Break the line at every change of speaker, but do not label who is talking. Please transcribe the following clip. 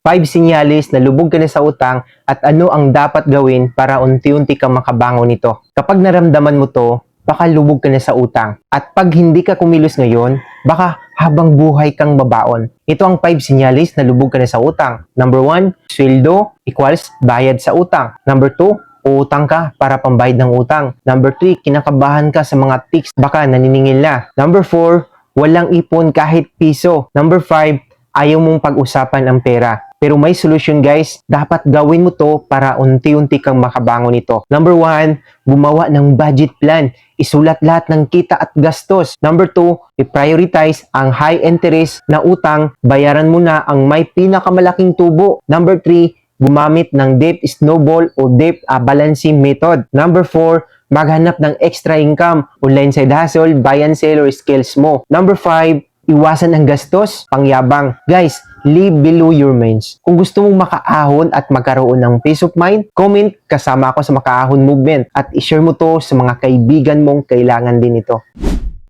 5 sinyalis na lubog ka na sa utang at ano ang dapat gawin para unti-unti kang makabangon nito. Kapag naramdaman mo to, baka lubog ka na sa utang. At pag hindi ka kumilos ngayon, baka habang buhay kang babaon. Ito ang 5 sinyalis na lubog ka na sa utang. Number 1, sweldo equals bayad sa utang. Number 2, uutang ka para pambayad ng utang. Number 3, kinakabahan ka sa mga tics, baka naniningil na. Number 4, walang ipon kahit piso. Number 5, ayaw mong pag-usapan ang pera. Pero may solution guys, dapat gawin mo to para unti-unti kang makabangon nito. Number 1, gumawa ng budget plan. Isulat lahat ng kita at gastos. Number 2, i-prioritize ang high interest na utang. Bayaran mo na ang may pinakamalaking tubo. Number 3, gumamit ng debt snowball o debt ah, balancing method. Number 4, maghanap ng extra income, online side hustle, buy and sell or skills mo. Number 5, iwasan ang gastos, pangyabang. Guys, live below your means. Kung gusto mong makaahon at magkaroon ng peace of mind, comment kasama ako sa makaahon movement at ishare mo to sa mga kaibigan mong kailangan din ito.